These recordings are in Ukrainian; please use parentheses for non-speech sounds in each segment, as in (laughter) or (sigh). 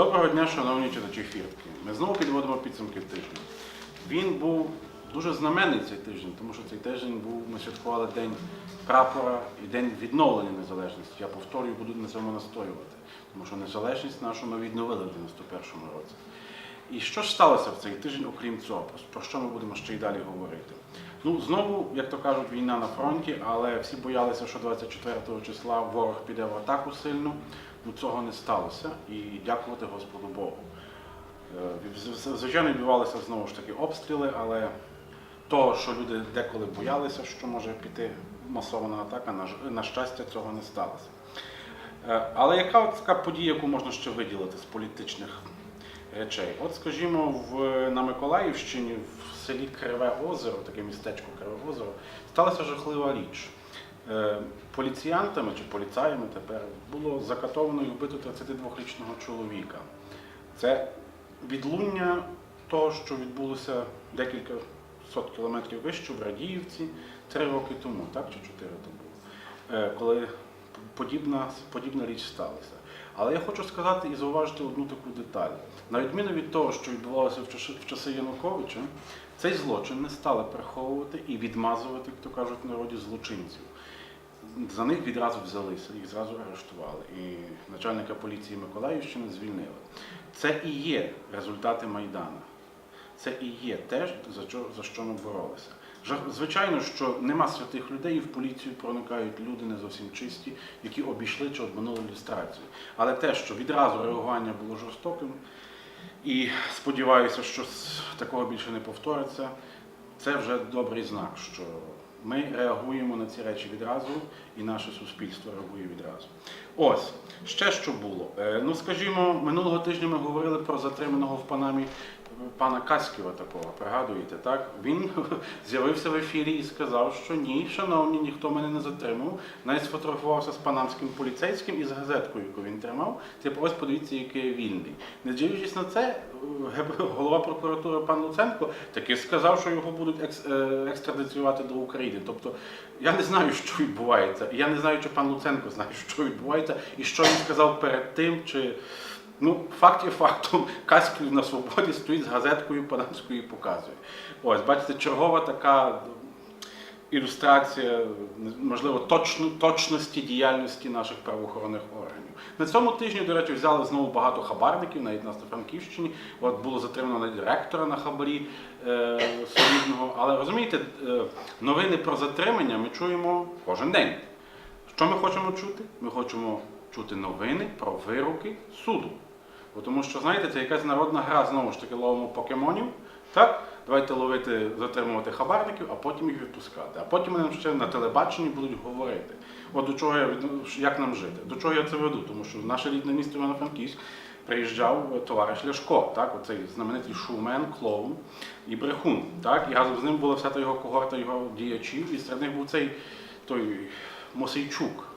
Доброго дня, шановні читачі фіртки. Ми знову підводимо підсумки тижня. Він був дуже знаменний цей тиждень, тому що цей тиждень був, ми святкували День прапора і День відновлення незалежності. Я повторюю, буду на цьому настоювати, тому що незалежність нашу ми відновили в 91-му році. І що ж сталося в цей тиждень, окрім цього? Про- що ми будемо ще й далі говорити? Ну, знову, як то кажуть, війна на фронті, але всі боялися, що 24 числа ворог піде в атаку сильну. Ну, цього не сталося. І дякувати Господу Богу. Е, Звичайно, відбувалися знову ж таки обстріли, але того, що люди деколи боялися, що може піти масована атака, на, щастя, цього не сталося. Е, Але яка от така подія, яку можна ще виділити з політичних речей? От, скажімо, в, на Миколаївщині, в селі Криве Озеро, таке містечко Криве Озеро, сталася жахлива річ. Е, Поліціянтами чи поліцаями тепер було закатовано і вбито 32-річного чоловіка. Це відлуння того, що відбулося декілька сот кілометрів вище в Радіївці три роки тому, так чи чотири тому, е, коли подібна, подібна річ сталася. Але я хочу сказати і зауважити одну таку деталь. На відміну від того, що відбувалося в часи, Януковича, цей злочин не стали приховувати і відмазувати, як то кажуть народі, злочинців. За них відразу взялися, їх зразу арештували. І начальника поліції Миколаївщини звільнили. Це і є результати Майдану. Це і є те, за що, за що ми боролися. Звичайно, що нема святих людей, і в поліцію проникають люди не зовсім чисті, які обійшли чи обманули люстрацію. Але те, що відразу реагування було жорстоким, і сподіваюся, що такого більше не повториться, це вже добрий знак, що ми реагуємо на ці речі відразу, і наше суспільство реагує відразу. Ось ще що було. Е, Ну, скажімо, минулого тижня ми говорили про затриманого в Панамі пана Каськіва такого, пригадуєте, так? Він (laughs) з'явився в ефірі і сказав, що ні, шановні, ніхто мене не затримав. Навіть сфотографувався з панамським поліцейським і з газеткою, яку він тримав. Типу, ось подивіться, який я вільний. Не дивлячись на це, е, (laughs) голова прокуратури пан Луценко таки сказав, що його будуть е, екстрадиціювати до України. Тобто я не знаю, (laughs) що відбувається. Я не знаю, чи пан Луценко знає, що відбувається, і що він сказав перед тим, чи. Ну, факт є фактом, Каськів на свободі стоїть з газеткою панамською і показує. Ось, бачите, чергова така ілюстрація, можливо, точно, точності діяльності наших правоохоронних органів. На цьому тижні, до речі, взяли знову багато хабарників, навіть на Франківщині. От було затримано навіть директора на хабарі е, солідного. Але розумієте, е, новини про затримання ми чуємо кожен день. Що ми хочемо чути? Ми хочемо чути новини про вироки суду. Бо тому що, знаєте, це якась народна гра, знову ж таки, ловимо покемонів. Так? Давайте ловити, затримувати хабарників, а потім їх відпускати. А потім нам ще на телебаченні будуть говорити. От до чого я як нам жити? До чого я це веду? Тому що в наше рідне місто Івано-Франківськ приїжджав е, товариш Ляшко, так? Оцей знаменитий шоумен, клоун і брехун. Так? І разом з ним була вся та його когорта його діячів, і серед них був цей той Мосейчук.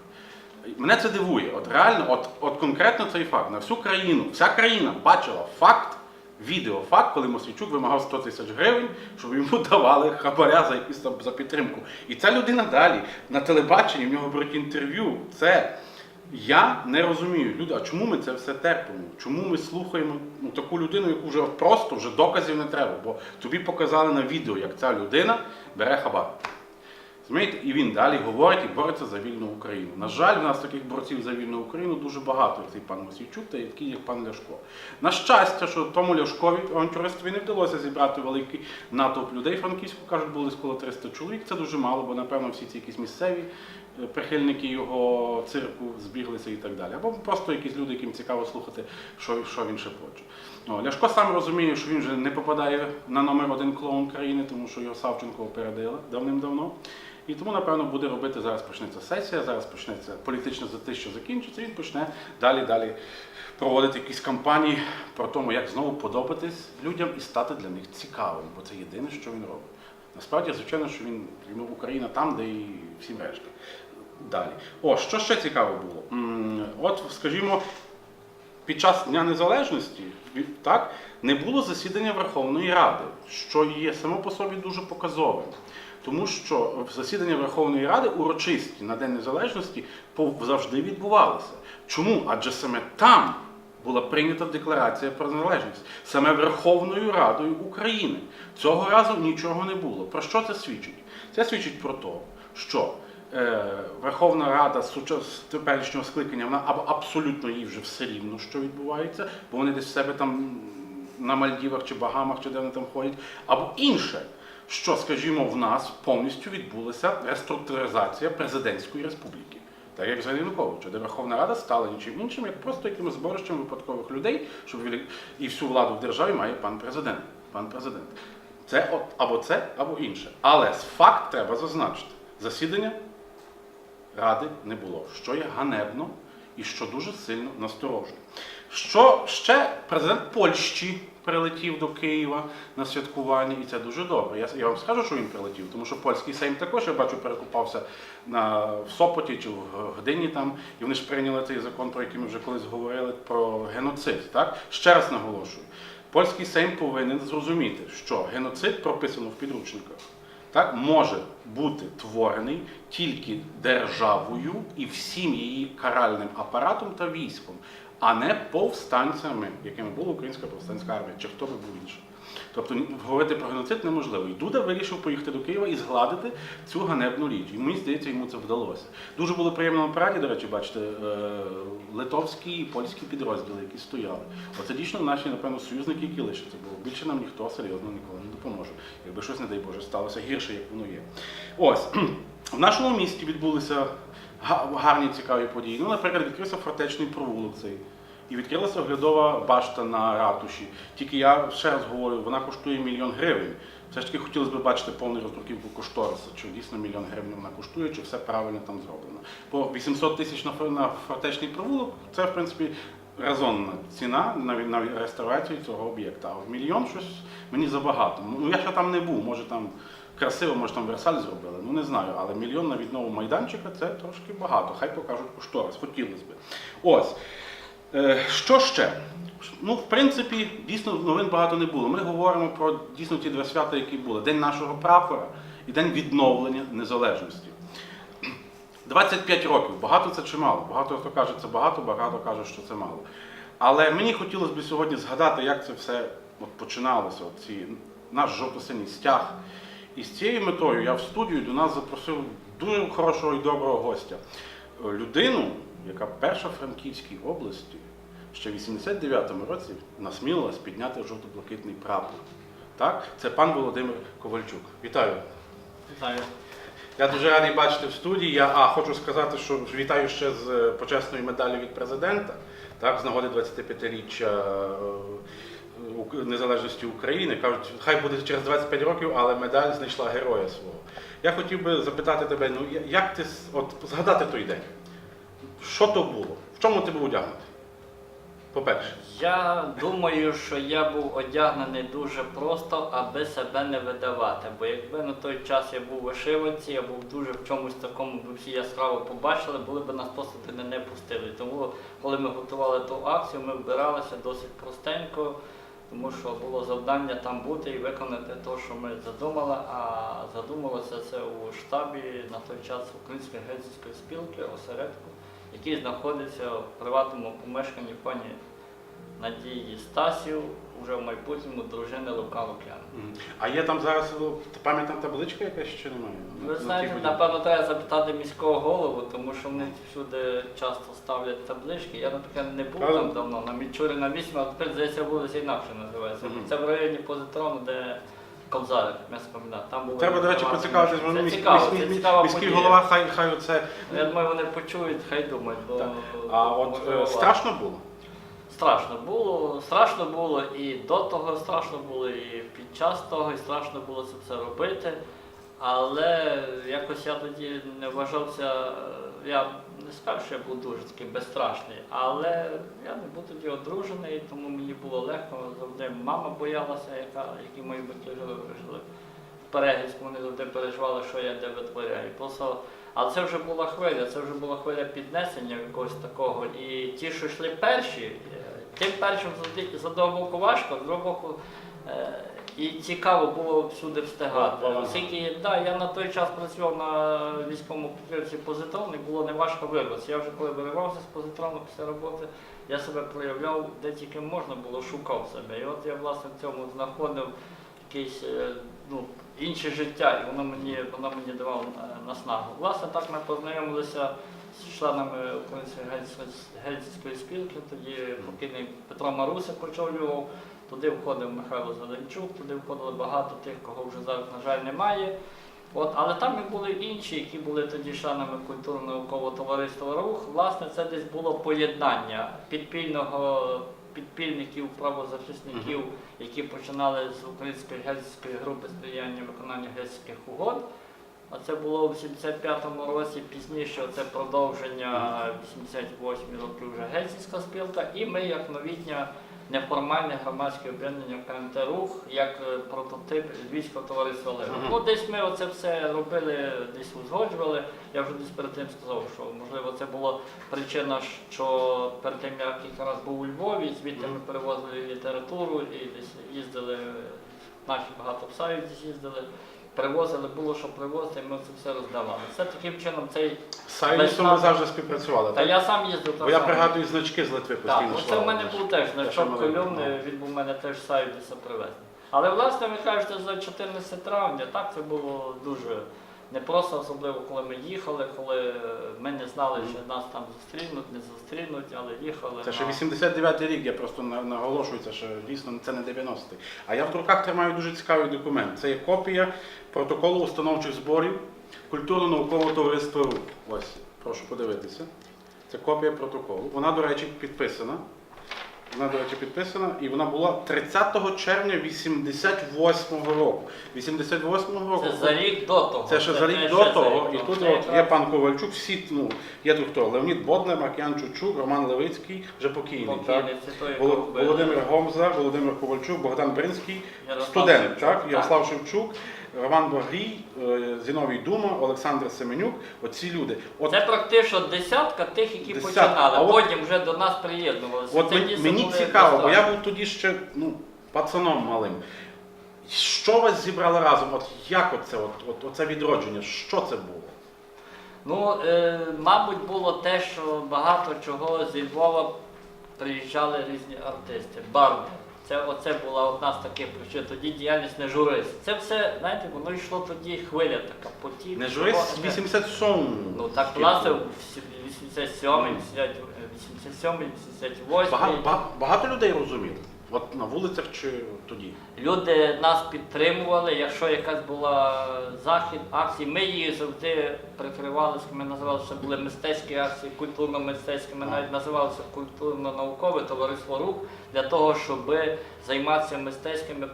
Мене це дивує. От реально, от, от конкретно цей факт на всю країну, вся країна бачила факт, відеофакт, коли Мосійчук вимагав 100 тисяч гривень, щоб йому (laughs) давали хабаря за за підтримку. І ця людина далі на телебаченні в нього беруть інтерв'ю. Це я не розумію. Люди, а чому ми це все терпимо? Чому ми слухаємо ну, таку людину, яку вже просто вже доказів не треба? Бо тобі показали на відео, як ця людина бере хабар. Розумієте? І він далі говорить і бореться за вільну Україну. На жаль, в нас таких борців за вільну Україну дуже багато, цей пан Мосійчук та такий, як пан Ляшко. На щастя, що тому Ляшкові авантюристові не вдалося зібрати великий натовп людей франківську, кажуть, десь коло 300 чоловік. Це дуже мало, бо напевно всі ці якісь місцеві е, прихильники його цирку збіглися і так далі. Або просто якісь люди, яким цікаво слухати, що, що він шепоче. О, Ляшко сам розуміє, що він вже не попадає на номер один клоун країни, тому що його Савченко опередила давним-давно. І тому, напевно, буде робити зараз почнеться сесія, зараз почнеться політичне затища закінчиться, він почне далі далі проводити якісь кампанії про тому, як знову подобатись людям і стати для них цікавим, бо це єдине, що він робить. Насправді, звичайно, що він йому Україна там, де і всім решта. Далі. О, що ще цікаво було? От, скажімо, під час Дня Незалежності так, не було засідання Верховної Ради, що є само по собі дуже показовим. Тому що засідання Верховної Ради урочисті на День Незалежності завжди відбувалися. Чому? Адже саме там була прийнята декларація про незалежність саме Верховною Радою України. Цього разу нічого не було. Про що це свідчить? Це свідчить про те, що е, Верховна Рада з теперішнього скликання вона або абсолютно їй вже все рівно, що відбувається, бо вони десь в себе там на Мальдівах чи Багамах, чи де вони там ходять, або інше, що, скажімо, в нас повністю відбулася реструктуризація президентської республіки. Так як за Януковича, де Верховна Рада стала нічим іншим, як просто якимось зборищем випадкових людей, щоб і всю владу в державі має пан президент. Пан президент. Це от або це, або інше. Але факт треба зазначити. Засідання ради не було, що є ганебно і що дуже сильно насторожує. Що ще президент Польщі прилетів до Києва на святкування, і це дуже добре. Я, я вам скажу, що він прилетів, тому що польський Сейм також, я бачу, перекупався на, в Сопоті чи в Гдині там, і вони ж прийняли цей закон, про який ми вже колись говорили, про геноцид. Так? Ще раз наголошую. Польський Сейм повинен зрозуміти, що геноцид прописано в підручниках так, може бути творений тільки державою і всім її каральним апаратом та військом, а не повстанцями, якими була українська повстанська армія, чи хто би був інший. Тобто говорити про геноцид неможливо. І Дуда вирішив поїхати до Києва і згладити цю ганебну річ. І мені здається, йому це вдалося. Дуже було приємно на параді, до речі, бачите, е, литовські і польські підрозділи, які стояли. Оце дійсно наші, напевно, союзники, які лишаться, бо більше нам ніхто серйозно ніколи не допоможе. Якби щось, не дай Боже, сталося гірше, як воно є. Ось (clears throat) в нашому місті відбулися гарні цікаві події. Ну, наприклад, відкрився фортечний провулок цей. І відкрилася оглядова башта на ратуші. Тільки я ще раз говорю, вона коштує мільйон гривень. Все ж таки хотілося б бачити повну роздруківку кошториса, чи дійсно мільйон гривень вона коштує, чи все правильно там зроблено. По 800 тисяч на, на фортечний провулок це, в принципі, резонна ціна на, на реставрацію цього об'єкта. А в мільйон щось мені забагато. Ну я ще там не був, може там красиво, може там Версаль зробили, ну не знаю, але мільйон на віднову майданчика це трошки багато. Хай покажуть кошторис, хотілося б. Ось. Е, Що ще? Ну, в принципі, дійсно новин багато не було. Ми говоримо про дійсно ті два свята, які були: День нашого прапора і День відновлення незалежності. 25 років. Багато це чи мало? Багато хто каже, це багато, багато каже, що це мало. Але мені хотілося б сьогодні згадати, як це все от починалося. От ці, наш жовто-синій стяг. І з цією метою я в студію до нас запросив дуже хорошого і доброго гостя. Е, Людину, яка перша в Франківській області ще в 89-му році насмілилась підняти жовто-блакитний прапор. Так? Це пан Володимир Ковальчук. Вітаю. Вітаю. Я дуже радий бачити в студії. Я а, хочу сказати, що вітаю ще з е, почесною медаллю від президента, так, з нагоди 25-річчя е, незалежності України. Кажуть, хай буде через 25 років, але медаль знайшла героя свого. Я хотів би запитати тебе, ну як ти от, згадати той день? Що то було? В чому ти був одягнутий? По-перше. Я думаю, що я був одягнений дуже просто, аби себе не видавати. Бо якби на той час я був у вишиванці, я був дуже в чомусь такому, би всі яскраво побачили, були б нас просто туди не пустили. Тому, коли ми готували ту акцію, ми вбиралися досить простенько, тому що було завдання там бути і виконати те, що ми задумали. А задумалося це у штабі на той час Української гельсінської спілки осередку, який знаходиться в приватному помешканні пані Надії Стасів, уже в майбутньому дружини Лука Лук'яна. А є там зараз ну, пам'ятна табличка якась чи немає? Ви знаєте, напевно, треба запитати міського голову, тому що вони всюди часто ставлять таблички. Я, наприклад, не був Правда? там давно, на Мічуріна 8, а тепер, здається, вулиця інакше називається. Мгм. Це в районі позитрону, де Ковзарик, м'ясокомбінат. Там були Треба, до речі, поцікавити поцікавитись, машини. воно Це міс- цікаво, це цікава міський подія. голова, хай хай оце. Я думаю, вони почують, хай думають, бо Так. А от е, страшно було? Страшно було, страшно було і до того страшно було, і під час того, і страшно було це все робити. Але якось я тоді не вважався, я не скажу, що я був дуже такий безстрашний, але я не був тоді одружений, тому мені було легко. Завжди мама боялася, яка, які мої батьки жили, в Перегільську, вони завжди переживали, що я де витворяю. Просто, але це вже була хвиля, це вже була хвиля піднесення якогось такого. І ті, що йшли перші, е, тим першим з одни- з одного боку важко, з другого боку. е, І цікаво було всюди встигати. Оскільки да, я на той час працював на військовому підприємстві позитрону, і було неважко вибратися. Я вже коли виривався з позитрону після роботи, я себе проявляв, де тільки можна було, шукав себе. І от я власне в цьому знаходив якесь е, ну, інше життя, і воно мені, воно мені давало е, наснагу. Власне, так ми познайомилися з членами Української гельсінської спілки, тоді покійний Петро Марусик очолював. Туди входив Михайло Зеленчук, туди входило багато тих, кого вже зараз, на жаль, немає. От, але там і були інші, які були тоді членами культурно-наукового товариства Рух. Власне, це десь було поєднання підпільного підпільників, правозахисників, які починали з української гельсінської групи сприяння виконання гельсінських угод. А це було в 75-му році, пізніше це продовження 88 роки вже Гельсінська спілка, і ми як новітня неформальне громадське об'єднання КНТ Рух, як е, прототип Львівського товариства Лева. Мгм. Ну, десь ми оце все робили, десь узгоджували. Я вже десь перед тим сказав, що можливо це була причина, що перед тим я кілька разів був у Львові, звідти ми перевозили літературу і десь їздили, наші багато десь їздили. Привозили, було що привозити, ми це все роздавали. Це таким чином цей. З Сайвісом ми завжди співпрацювали. Та так? я сам їздив. Бо я пригадую значки з Литви постійно. Так, Це в мене був теж значок кольовний, ну. він був у мене теж Сайдуса привезений. Але власне ви кажете за 14 травня, так це було дуже непросто, особливо коли ми їхали, коли ми не знали, чи нас там зустрінуть, не зустрінуть, але їхали. Це ще на- 89-й рік, я просто на- наголошую, це що дійсно це не 90-й. А я в руках тримаю дуже цікавий документ. Це є копія протоколу установчих зборів культурно-наукового товариства РУК. Ось, прошу подивитися. Це копія протоколу. Вона, до речі, підписана. Вона, до речі, підписана, і вона була 30 червня 88-го року. 88-го року. Це за рік до того. Це ще за рік до того, і тут от є пан Ковальчук, всі, ну, є тут хто? Леонід Боднар, Маркіян Чучук, Роман Левицький, вже покійний, так? Володимир Гомза, Володимир Ковальчук, Богдан Бринський, студент, так. Ярослав Шевчук, Роман Багрій, е, Зіновій Дума, Олександр Семенюк, оці люди. От, Це практично десятка тих, які Десятка. починали, А от- потім вже до нас приєднувалися. от Це мені, цікаво, бо я був тоді ще ну, пацаном малим. Що вас зібрало разом? От як оце, от, от, оце відродження? Що це було? Ну, е, мабуть, було те, що багато чого зі Львова приїжджали різні артисти, барни. Це оце була одна з таких причин. Тоді діяльність не журист. Це все, знаєте, воно йшло тоді хвиля така потік. Не журись 87 Ну так власне, в 87, 87, 88. Багато, багато людей розуміли. От на вулицях чи тоді. Люди нас підтримували, якщо якась була захід, акції, ми її завжди прикривалися, ми називалися, були мистецькі акції, культурно-мистецькі, ми навіть називалися культурно-наукове товариство рук для того, щоб займатися мистецькими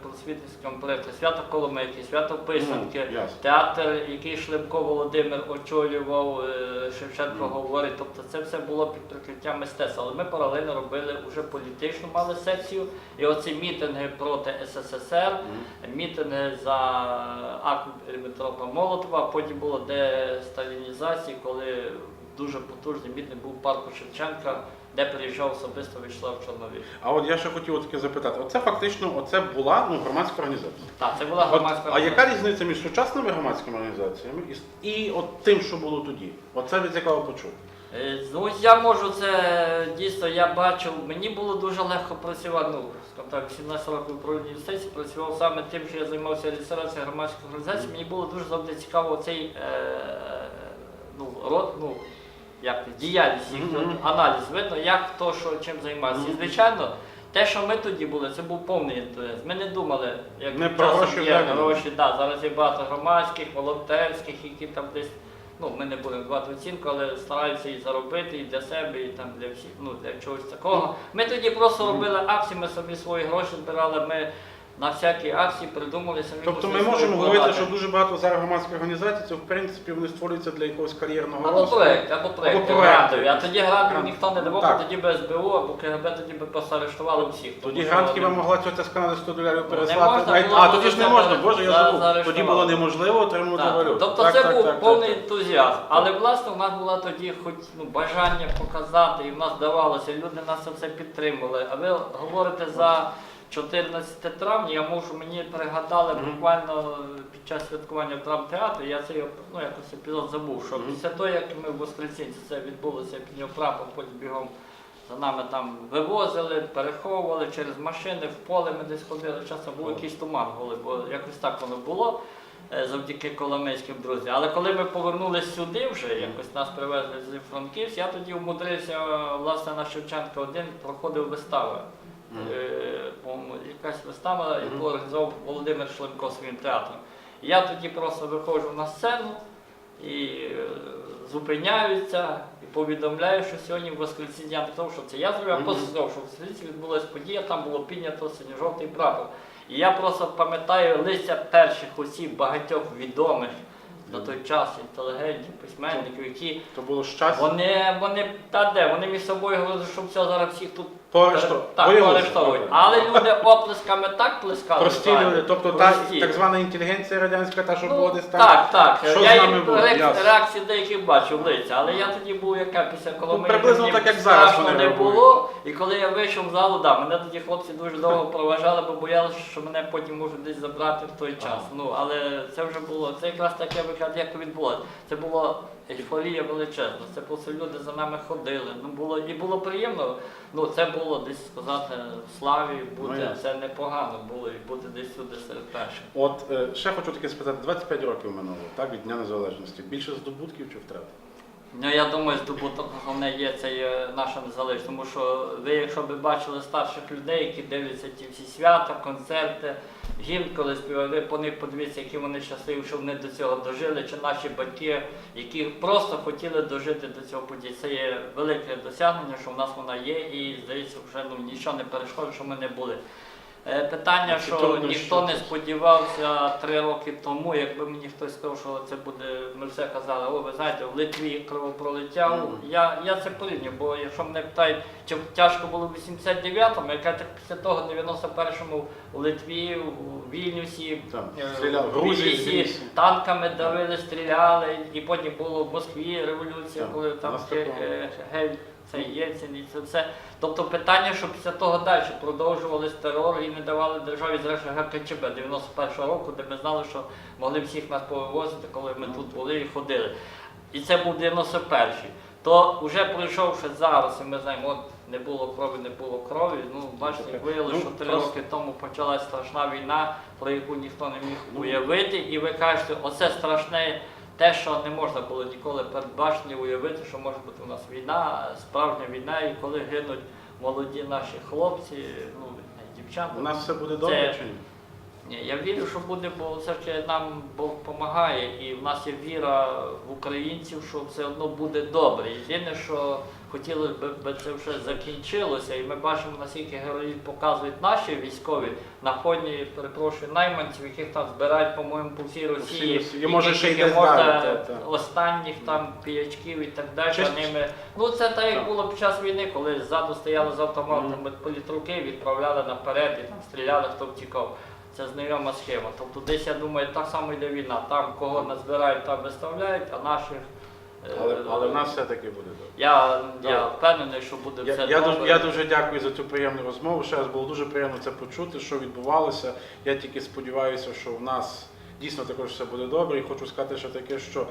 проектами. Свято Коломийки, свято Писанки, Ну, ясно. театр, який Шлемко Володимир очолював, е, Шевченко говорить. Тобто це все було під прикриттям мистецтва. Але ми паралельно робили вже політичну мали секцію. І оці мітинги проти СССР, мітинги за акт Ріббентропа Молотова, потім було десталінізація, коли дуже потужний мітинг був в парку Шевченка, де приїжджав особисто Вячеслав Чорновіл. А от я ще хотів таке запитати. Оце фактично оце була ну, громадська організація. Так, це була От, громадська а яка різниця між сучасними громадськими організаціями і, і от тим, що було тоді? Оце від цікаво почув. Е, Ну, я можу це дійсно, я бачив, мені було дуже легко працювати. Ну, так, 17 років управління юстиції працював саме тим, що я займався реєстрацією громадських організацій. Мені було дуже завжди цікаво цей е, ну, род, ну, як діяльність, їх, Мгм. аналіз. Видно, як хто що чим займається. І звичайно, те, що ми тоді були, це був повний ентузіазм. Ми не думали, як Не про гроші є гроші. Да, зараз є багато громадських, волонтерських, які там десь ну, ми не будемо давати оцінку, але стараються і заробити, і для себе, і там для всіх, ну для чогось такого. Ми тоді просто робили акції, ми собі свої гроші збирали. Ми на всякі акції придумали самі. Тобто ми можемо говорити, що дуже багато зараз громадських організацій, це в принципі вони створюються для якогось кар'єрного Або росту. проєкт, або проєкт, Або проекти. грантові. А тоді грантів Грант. ніхто не давав, Так. бо тоді би СБУ або КГБ тоді би просто арештували всіх. Тоді що грант вони- могла ця з Канади 100 доларів Ну, переслати. можна Навіть- було, а тоді ж не можна, боже, я зараз забув. Тоді було неможливо отримувати Так, валюту. Тобто Так, це так, був так, повний так. ентузіазм. Але власне у нас була тоді хоч ну, бажання показати, і в нас давалося, люди нас це все підтримували. А ви говорите за 14 травня, я можу, мені пригадали буквально під час святкування в драмтеатрі, я цей ну, якось епізод забув, що після того, як ми в Воскресінці це відбулося, підняв прапор, потім бігом За нами там вивозили, переховували через машини, в поле ми десь ходили, часто був якийсь туман були, бо якось так воно було е, завдяки коломийським друзям. Але коли ми повернулися сюди вже, якось нас привезли з Франківськ, я тоді умудрився, власне, на Шевченка один проходив вистави. Е, по-моєму, якась вистава, яку організував Володимир Шлемко своїм театром. І Я тоді просто виходжу на сцену і е, зупиняються і повідомляю, що сьогодні в Воскресіння я не сказав, що це я зробив, а просто сказав, що в Воскресінні відбулася подія, там було піднято синьо-жовтий прапор. І я просто пам'ятаю листя перших осіб, багатьох відомих на той час інтелігентів, письменників, які То було щастя. вони, вони, та де, вони між собою говорили, що все зараз всіх тут Поарештовують. так, Виявилося. арештовують. Але люди оплесками так плескали. Прості люди, тобто та прості. так звана інтелігенція радянська, та що Ну, була десь там. Так, так. Що я з нами їм було? реак- Ясно. реакції деяких бачив лиця, але я тоді був яка після Коломиї. Ну, приблизно мені так, як зараз страшно вони не реагують. було. І коли я вийшов з залу, да, мене тоді хлопці дуже довго проважали, бо боялися, що мене потім можуть десь забрати в той час. Ну, але це вже було, це якраз таке вигляд, як відбулося. Це було ейфорія величезна. Це просто люди за нами ходили. Ну було і було приємно. Ну це було десь сказати в славі бути. Ну, це непогано було і бути десь сюди серед перших. От е, ще хочу таке спитати, 25 років минуло, так, від Дня Незалежності. Більше здобутків чи втрат? Ну я думаю, здобуток головне є це є наша незалежність, тому що ви, якщо б бачили старших людей, які дивляться ті всі свята, концерти, гімн, коли співають, ви по них подивіться, які вони щасливі, що вони до цього дожили, чи наші батьки, які просто хотіли дожити до цього події. Це є велике досягнення, що в нас вона є, і здається, вже ну нічого не перешкодить, що ми не були. Е, Питання, що ніхто не сподівався три роки тому, якби мені хтось сказав, що це буде, ми все казали, о, ви знаєте, в Литві кровопролиття. Мгм. Я, я це порівнюю, бо якщо мене питають, чи тяжко було в 89-му, яка так після того, в 91-му у Литві, у Вільнюсі, Там, е, стріляли. В в Тбілісі. танками давили, стріляли, і потім було в Москві революція, коли там Ге- такого. е, Гель, це Єльцин і це все. Тобто питання, що після того далі продовжували терор і не давали державі, зрештою ГКЧБ 91-го року, де ми знали, що могли всіх нас повивозити, коли ми тут були і ходили. І це був 91-й. То вже пройшовши зараз, і ми знаємо, от не було крові, не було крові. Ну, бачите, як виявилося, Ну, що три роки тому почалась страшна війна, про яку ніхто не міг Ну, уявити. І ви кажете, оце страшне те, що не можна було ніколи передбачити, уявити, що може бути у нас війна, справжня війна, і коли гинуть молоді наші хлопці, ну дівчата. У нас все буде добре чи ні? Ні, я вірю, що буде, бо все ж нам Бог допомагає, і в нас є віра в українців, що все одно буде добре. Єдине, що хотіли б, це вже закінчилося, і ми бачимо, наскільки героїв показують наші військові на фоні, перепрошую, найманців, яких там збирають, по-моєму, по всій Росії. І, може, ще й десь можна далі, та, та. останніх там піячків і так далі. Чи- Ними. Ну це так як Так. було під час війни, коли ззаду стояли з автоматами політруки, відправляли наперед і там стріляли, хто втікав. Це знайома схема. Тобто десь я думаю, так само йде війна. Там кого назбирають, там виставляють, а наших. Е, Але, але в нас все-таки буде добре. Я, я Добре. впевнений, що буде все я, добре. дуже, я дуже дякую за цю приємну розмову. Ще раз було дуже приємно це почути, що відбувалося. Я тільки сподіваюся, що в нас дійсно також все буде добре. І хочу сказати, що таке, що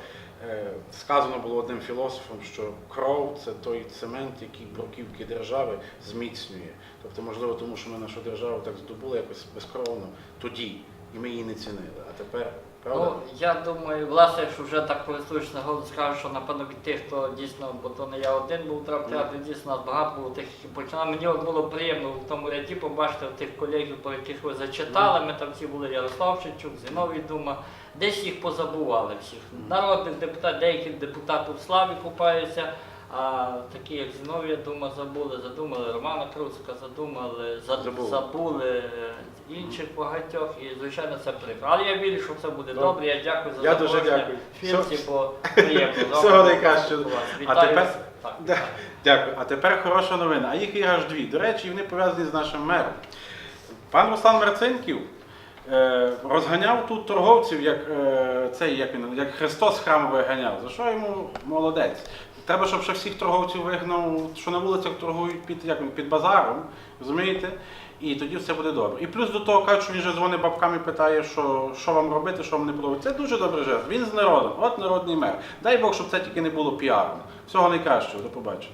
е, сказано було одним філософом, що кров це той цемент, який бруківки держави зміцнює. Тобто, можливо, тому що ми нашу державу так здобули якось безкровно тоді, і ми її не цінили. А тепер правда? Ну, я думаю, власне, якщо вже так користуючись нагоду, скажу, що напевно від тих, хто дійсно, бо то не я один був в драмтеатрі, дійсно нас багато було тих, які починали. Мені от було приємно в тому ряді побачити тих колегів, про яких ви зачитали. Ми там всі були Ярослав Шевчук, Зіновій Дума. Десь їх позабували всіх. Народних депутатів, деякі депутати в славі купаються. А такі, як Зіновія Дума забули, задумали Романа Круцика, задумали, за- Забули. забули е, інших багатьох, і звичайно це прикро. Але я вірю, що все буде Добре. добре. Я дякую за Я дуже дякую. Фільмці, бо приємно. Всього Добре. найкращого. А Вітаю. тепер- Так. Да, Дякую. А тепер хороша новина. А їх є аж дві. До речі, вони пов'язані з нашим мером. Пан Руслан Марцинків е, розганяв тут торговців, як е, цей, як він, як Христос храмовий ганяв. За що йому молодець? Треба, щоб ще всіх торговців вигнав, що на вулицях торгують під, як під базаром, розумієте? І тоді все буде добре. І плюс до того кажуть, що він же дзвонить бабкам і питає, що, що вам робити, що вам не подобається. Це дуже добре жест. Він з народом, от народний мер. Дай Бог, щоб це тільки не було піаром. Всього найкращого, до побачення.